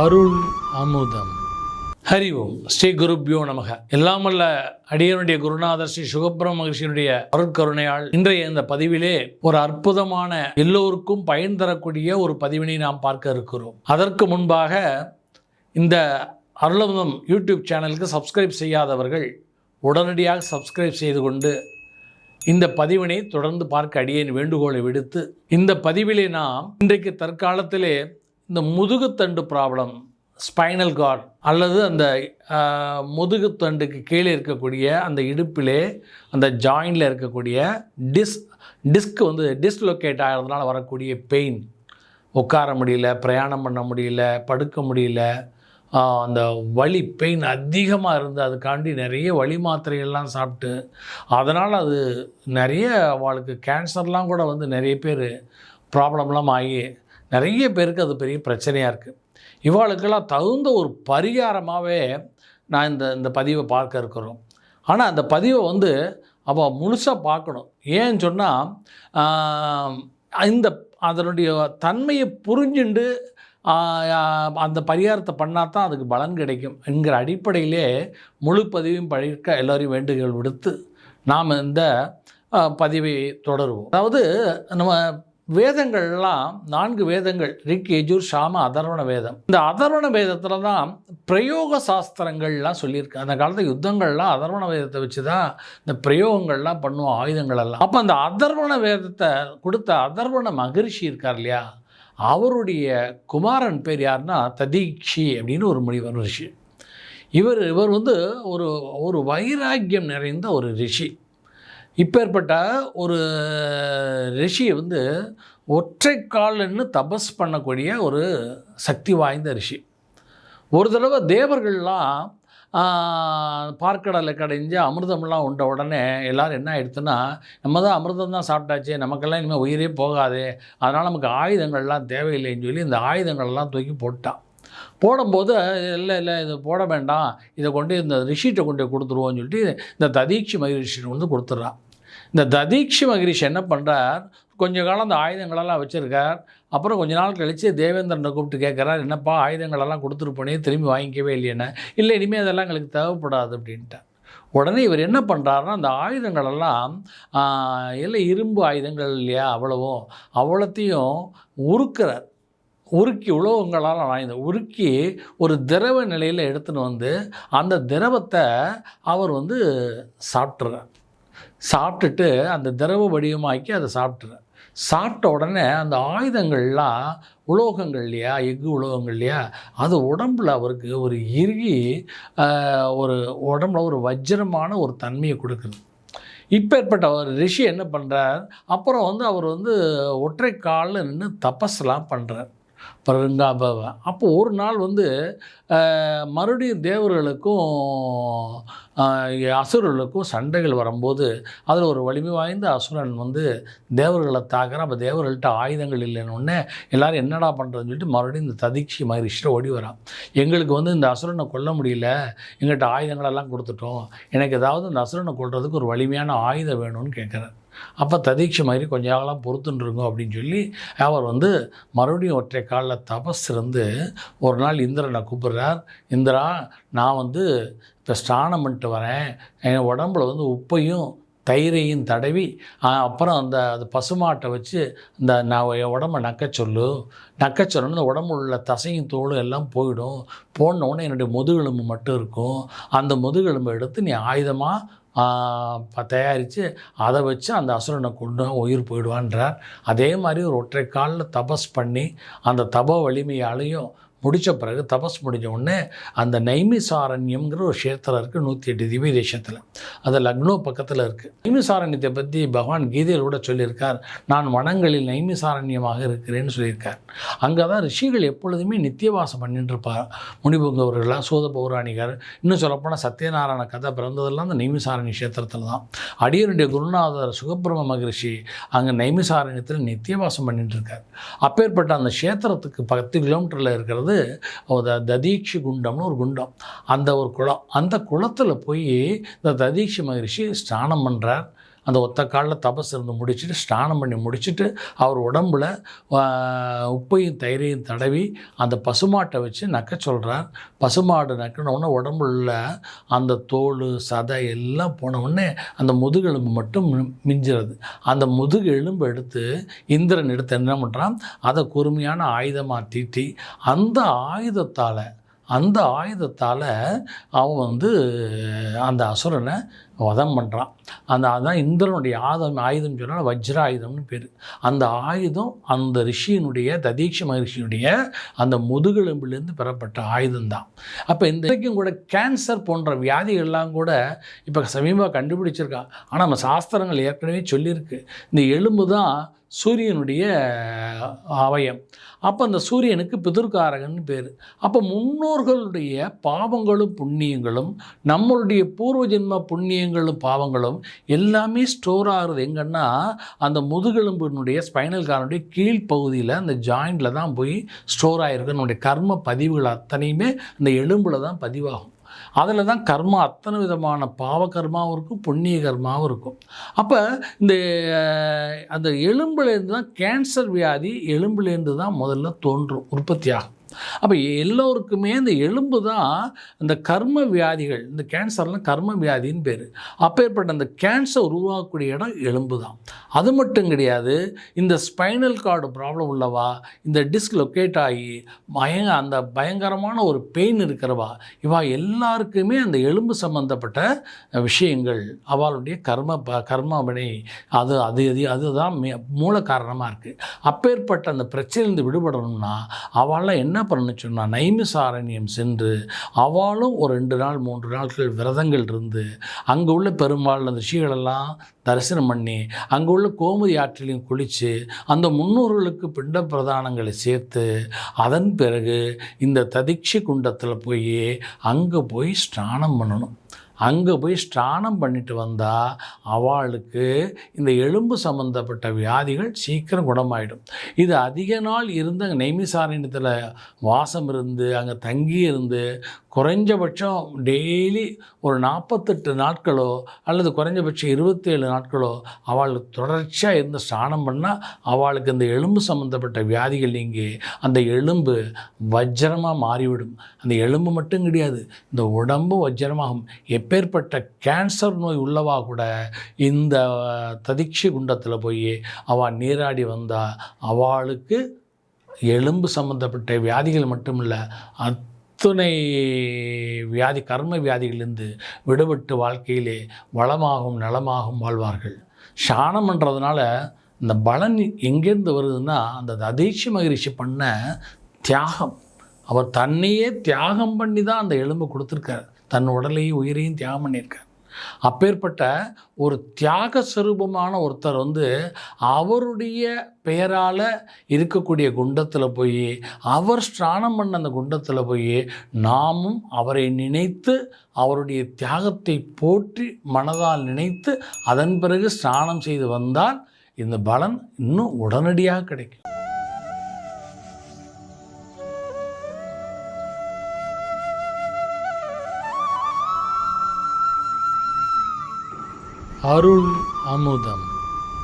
அருள் அமுதம். ஹரி ஓம். ஸ்ரீ குருப்யோ நமக. எல்லாம் வல்ல அடியனுடைய குருநாதர் ஸ்ரீ சுகப்பிரம மகிழ்ச்சியினுடைய அருட்கருணையால் இன்றைய இந்த பதிவிலே ஒரு அற்புதமான எல்லோருக்கும் பயன் தரக்கூடிய ஒரு பதிவினை நாம் பார்க்க இருக்கிறோம். அதற்கு முன்பாக இந்த அருளமுதம் யூடியூப் சேனலுக்கு சப்ஸ்கிரைப் செய்யாதவர்கள் உடனடியாக சப்ஸ்கிரைப் செய்து கொண்டு இந்த பதிவினை தொடர்ந்து பார்க்க அடியேன் வேண்டுகோளை விடுத்து இந்த பதிவிலே நாம் இன்றைக்கு தற்காலத்திலே இந்த முதுகுத்தண்டு ப்ராப்ளம் ஸ்பைனல் கார்ட் அல்லது அந்த முதுகுத்தண்டுக்கு கீழே இருக்கக்கூடிய அந்த இடுப்பிலே அந்த ஜாயிண்டில் இருக்கக்கூடிய டிஸ் டிஸ்க் வந்து டிஸ்லொகேட் ஆகிறதுனால வரக்கூடிய பெயின் உட்கார முடியல பிரயாணம் பண்ண முடியல படுக்க முடியல அந்த வலி பெயின் அதிகமாக இருந்து அதுக்காண்டி நிறைய வலி மாத்திரைகள்லாம் சாப்பிட்டு அதனால் அது நிறைய அவளுக்கு கேன்சர்லாம் கூட வந்து நிறைய பேர் ப்ராப்ளம்லாம் ஆகி நிறைய பேருக்கு அது பெரிய பிரச்சனையாக இருக்குது இவாளுக்கெல்லாம் தகுந்த ஒரு பரிகாரமாகவே நான் இந்த இந்த பதிவை பார்க்க இருக்கிறோம். ஆனால் அந்த பதிவை வந்து அவள் முழுசாக பார்க்கணும். ஏன்னு சொன்னால் இந்த அதனுடைய தன்மையை புரிஞ்சுண்டு அந்த பரிகாரத்தை பண்ணால் தான் அதுக்கு பலன் கிடைக்கும் என்கிற அடிப்படையிலே முழு பதிவையும் பழிக்க எல்லோரையும் வேண்டுகோள் விடுத்து நாம் இந்த பதிவை தொடருவோம். அதாவது நம்ம வேதங்கள்லாம் நான்கு வேதங்கள் ரிக் எஜூர் ஷாம அதர்வண வேதம். இந்த அதர்வண வேதத்தில் தான் பிரயோக சாஸ்திரங்கள்லாம் சொல்லியிருக்கு. அந்த காலத்து யுத்தங்கள்லாம் அதர்வண வேதத்தை வச்சு தான் இந்த பிரயோகங்கள்லாம் பண்ணுவோம் ஆயுதங்கள் எல்லாம் அப்போ அந்த அதர்வண வேதத்தை கொடுத்த அதர்வண மகரிஷி இருக்கார் இல்லையா? அவருடைய குமாரன் பேர் யாருன்னா ததீக்ஷி அப்படின்னு ஒரு முனிவர் ரிஷி. இவர் இவர் வந்து ஒரு ஒரு வைராக்கியம் நிறைந்த ஒரு ரிஷி. இப்பேற்பட்ட ஒரு ரிஷியை வந்து ஒற்றை கால்னு தபஸ் பண்ணக்கூடிய ஒரு சக்தி வாய்ந்த ரிஷி. ஒரு தடவை தேவர்கள்லாம் பார்க்கடலை கடைஞ்சு அமிர்தம்லாம் உண்ட உடனே எல்லோரும் என்ன ஆயிடுத்துன்னா நம்ம தான் அமிர்தம் தான் சாப்பிட்டாச்சே நமக்கெல்லாம் இனிமேல் உயிரே போகாதே அதனால் நமக்கு ஆயுதங்கள்லாம் தேவையில்லைன்னு சொல்லி இந்த ஆயுதங்கள்லாம் தூக்கி போட்டான் போடும்போது இல்லை இல்லை இது போட வேண்டாம் இதை கொண்டு இந்த ரிஷிகிட்ட கொண்டு கொடுத்துருவோன்னு சொல்லிட்டு இந்த ததீட்சி மகரிஷி வந்து கொடுத்துட்றான் இந்த ததீக்ஷி மகிரிஷ் என்ன பண்ணுறார் கொஞ்ச காலம் அந்த ஆயுதங்களெல்லாம் வச்சுருக்கார். அப்புறம் கொஞ்ச நாள் கழித்து தேவேந்திரனை கூப்பிட்டு கேட்குறார் என்னப்பா ஆயுதங்களெல்லாம் கொடுத்துருப்போனே திரும்பி வாங்கிக்கவே இல்லையேன்னு. இல்லை இனிமேல் அதெல்லாம் எங்களுக்கு தேவைப்படாது அப்படின்ட்டார். உடனே இவர் என்ன பண்ணுறாருன்னா அந்த ஆயுதங்களெல்லாம் இல்லை எல்லாம் இரும்பு ஆயுதங்கள் இல்லையா அவ்வளவோ அவ்வளோத்தையும் உருக்கிறார். உருக்கி உலோகங்களால் வாய்ந்த உருக்கி ஒரு திரவ நிலையில் எடுத்துன்னு வந்து அந்த திரவத்தை அவர் வந்து சாப்பிட்றார் சாப்பிட்டுட்டு அந்த திரவ வடிவமாக்கி அதை சாப்பிட்றார் சாப்பிட்ட உடனே அந்த ஆயுதங்கள்லாம் உலோகங்கள் இல்லையா எஃகு உலோகங்கள் இல்லையா அது உடம்புல அவருக்கு ஒரு இறுகி ஒரு உடம்புல ஒரு வஜ்ரமான ஒரு தன்மையை கொடுக்குது. இப்பேற்பட்ட ஒரு ரிஷி என்ன பண்ணுறார் அப்புறம் வந்து அவர் வந்து ஒற்றை காலில் நின்று தபஸ்லாம் பண்ணுறார் பருங்காபவ அப்போ ஒரு நாள் வந்து மறுபடியும் தேவர்களுக்கும் அசுரர்களுக்கும் சண்டைகள் வரும்போது அதில் ஒரு வலிமை வாய்ந்த அசுரன் வந்து தேவர்களை தாக்குறான். அப்போ தேவர்கள்ட்ட ஆயுதங்கள் இல்லைன்னு உடனே எல்லாரும் என்னடா பண்ணுறதுன்னு சொல்லிட்டு மறுபடியும் இந்த ததிக்ஷி மகிழ்ச்சியில் ஓடி வரான். எங்களுக்கு வந்து இந்த அசுரனை கொல்ல முடியல எங்கள்கிட்ட ஆயுதங்களெல்லாம் கொடுத்துட்டோம். எனக்கு ஏதாவது இந்த அசுரனை கொள்றதுக்கு ஒரு வலிமையான ஆயுதம் வேணும்னு கேட்குறேன் அப்போ ததீட்சை மாதிரி கொஞ்ச காலம் பொறுத்துருங்க அப்படின்னு சொல்லி அவர் வந்து மறுபடியும் ஒற்றை காலில் தபஸ் இருந்து ஒரு நாள் இந்திரனை கூப்பிட்றார். இந்திரா நான் வந்து இப்போ ஸ்நானம் பண்ணிட்டு வரேன். என் உடம்புல வந்து உப்பையும் தயிரையும் தடவி அப்புறம் அந்த அது பசுமாட்டை வச்சு இந்த நான் என் உடம்ப நக்க சொல்லு. நக்க சொல்லணும்னு இந்த உடம்புல உள்ள தசையும் தோலும் எல்லாம் போயிடும். போனோடனே என்னுடைய முதுகெலும்பு மட்டும் இருக்கும். அந்த முதுகெலும்பை எடுத்து நீ ஆயுதமாக தயாரித்து அதை வச்சு அந்த அசுரனை கொண்டு உயிர் போயிடுவான்றார். அதே மாதிரி ஒரு ஒற்றை காலில் தபஸ் பண்ணி அந்த தப வலிமையாலையும் முடித்த பிறகு தபஸ் முடிஞ்ச உடனே அந்த நைமிசாரண்யம்ங்கிற ஒரு க்ஷேத்திரம் இருக்குது நூற்றி எட்டு திவ்ய தேசத்தில். அது லக்னோ பக்கத்தில் இருக்குது நைமிசாரண்யத்தை பற்றி பகவான் கீதையில் கூட சொல்லியிருக்கார். நான் வனங்களில் நைமிசாரண்யமாக இருக்கிறேன்னு சொல்லியிருக்கார். அங்கே தான் ரிஷிகள் எப்பொழுதுமே நித்தியவாசம் பண்ணிட்டு இருப்பார் முனிபுங்கவர்களாக சோத பௌராணிகர். இன்னும் சொல்லப்போனால் சத்யநாராயண கதை பிறந்ததெல்லாம் அந்த நைமிசாரண்ய க்ஷேத்திரத்தில் தான். அடியருடைய குருநாதர் சுகபிரம மகரிஷி அங்கே நைமிசாரண்யத்தில் நித்தியவாசம் பண்ணிட்டு இருக்கார் அப்பேற்பட்ட அந்த க்ஷேத்திரத்துக்கு பத்து கிலோமீட்டரில் இருக்கிறது ஒரு ததீக்ஷி குண்டம்னு ஒரு குண்டம். அந்த ஒரு குளம். அந்த குளத்தில் போய் இந்த ததீக்ஷி மகரிஷி ஸ்நானம் பண்ணுறார் அந்த ஒத்த காலில் தபஸ் இருந்து முடிச்சுட்டு ஸ்நானம் பண்ணி முடிச்சுட்டு அவர் உடம்பில் உப்பையும் தயிரையும் தடவி அந்த பசுமாட்டை வச்சு நக்க சொல்கிறார் பசுமாடு நக்கினவுடனே உடம்புல அந்த தோல் சதை எல்லாம் போனவுடனே அந்த முதுகெலும்பு மட்டும் மி- அந்த முதுகு எலும்பு எடுத்து இந்திரன் எடுத்து என்ன பண்ணுறான் அதை கூர்மையான ஆயுதமாக தீட்டி அந்த ஆயுதத்தால் அந்த ஆயுதத்தால் அவன் வந்து அந்த அசுரனை வதம் பண்ணுறான் அந்த அதுதான் இந்திரனுடைய ஆதம் ஆயுதம் சொன்னால் வஜ்ர ஆயுதம்னு பேர். அந்த ஆயுதம் அந்த ரிஷியினுடைய ததீட்ச மகரிஷியினுடைய அந்த முதுகெலும்பிலிருந்து பெறப்பட்ட ஆயுதம்தான். அப்போ இந்த வரைக்கும் கூட கேன்சர் போன்ற வியாதிகள்லாம் கூட இப்போ சமீபமாக கண்டுபிடிச்சிருக்கா. ஆனால் நம்ம சாஸ்திரங்கள் ஏற்கனவே சொல்லியிருக்கு. இந்த எலும்பு தான் சூரியனுடைய அவயம். அப்போ அந்த சூரியனுக்கு பிதுர்காரகன் பேர். அப்போ முன்னோர்களுடைய பாவங்களும் புண்ணியங்களும் நம்மளுடைய பூர்வ ஜென்ம புண்ணியங்களும் பாவங்களும் எல்லாமே ஸ்டோர் ஆகுறது எங்கன்னா அந்த முதுகெலும்பினுடைய ஸ்பைனல் கார்டுடைய கீழ்ப்பகுதியில் அந்த ஜாயிண்டில் தான் போய் ஸ்டோர் ஆகிருக்கு நம்முடைய கர்ம பதிவுகள் அத்தனையுமே அந்த எலும்பில் தான் பதிவாகும். அதில் தான் கர்மா அத்தனை விதமான பாவ கர்மாவும் இருக்கும் புண்ணிய கர்மாவும் இருக்கும். அப்போ இந்த அந்த எலும்புலேருந்து தான் கேன்சர் வியாதி எலும்புலேருந்து தான் முதல்ல தோன்றும் உற்பத்தியாகும் அப்போ எல்லோருக்குமே இந்த எலும்பு தான் இந்த கர்ம வியாதிகள் இந்த கேன்சர்லாம் கர்ம வியாதின்னு பேர். அப்பேற்பட்ட அந்த கேன்சர் உருவாக்கக்கூடிய இடம் எலும்பு தான். அது மட்டும் கிடையாது இந்த ஸ்பைனல் கார்டு ப்ராப்ளம் உள்ளவா இந்த டிஸ்க் லொக்கேட் ஆகி பயங்க அந்த பயங்கரமான ஒரு பெயின் இருக்கிறவா இவா எல்லாருக்குமே அந்த எலும்பு சம்பந்தப்பட்ட விஷயங்கள் அவளுடைய கர்ம ப கர்மவினை அது அது அது அதுதான் மூல காரணமாக இருக்குது அப்பேற்பட்ட அந்த பிரச்சனையிலிருந்து விடுபடணும்னா அவளாம் என்ன பண்ணணும்னு சொன்னால் நைமிசாரண்யம் சென்று அவளும் ஒரு ரெண்டு நாள் மூன்று நாட்கள் விரதங்கள் இருந்து அங்கே உள்ள பெருமாள் அந்த ரிஷிகளெல்லாம் தரிசனம் பண்ணி அங்கே உள்ள கோமதி ஆற்றிலையும் குளித்து அந்த முன்னோர்களுக்கு பிண்ட பிரதானங்களை சேர்த்து அதன் பிறகு இந்த ததிக்ஷி குண்டத்தில் போய் அங்கே போய் ஸ்நானம் பண்ணணும். அங்கே போய் ஸ்நானம் பண்ணிட்டு வந்தால் அவளுக்கு இந்த எலும்பு சம்பந்தப்பட்ட வியாதிகள் சீக்கிரம் குணமாயிடும். இது அதிக நாள் இருந்த நெய்மிசாரண்யத்தில் வாசம் இருந்து அங்கே தங்கி இருந்து குறைஞ்சபட்சம் டெய்லி ஒரு நாற்பத்தெட்டு நாட்களோ அல்லது குறைஞ்சபட்சம் இருபத்தேழு நாட்களோ அவள் தொடர்ச்சியாக இருந்து ஸ்நானம் பண்ணால் அவளுக்கு இந்த எலும்பு சம்மந்தப்பட்ட வியாதிகள் நீங்கி அந்த எலும்பு வஜ்ரமாக மாறிவிடும். அந்த எலும்பு மட்டும் கிடையாது இந்த உடம்பு வஜ்ரமாகும் எப்பேற்பட்ட கேன்சர் நோய் உள்ளவா கூட இந்த ததிக்ஷி குண்டத்தில் போய் அவள் நீராடி வந்தால் அவளுக்கு எலும்பு சம்மந்தப்பட்ட வியாதிகள் மட்டும் இல்லை அத்துணை வியாதி கர்ம வியாதிகளிலிருந்து விடுபட்டு வாழ்க்கையிலே வளமாகவும் நலமாகவும் வாழ்வார்கள். சாணம் பண்ணுறதுனால இந்த பலன் எங்கேருந்து வருதுன்னா அந்த ததீட்சி மகரிஷி பண்ண தியாகம். அவர் தன்னையே தியாகம் பண்ணி தான் அந்த எலும்பை கொடுத்துருக்கார். தன் உடலையும் உயிரையும் தியாகம் பண்ணியிருக்கார். அப்பேற்பட்ட ஒரு தியாக சுரூபமான ஒருத்தர் வந்து அவருடைய பெயரால் இருக்கக்கூடிய குண்டத்தில் போய் அவர் ஸ்நானம் பண்ண அந்த குண்டத்தில் போய் நாமும் அவரை நினைத்து அவருடைய தியாகத்தை போற்றி மனதால் நினைத்து அதன் பிறகு ஸ்நானம் செய்து வந்தால் இந்த பலன் இன்னும் உடனடியாக கிடைக்கும். அருள் அமுதம்.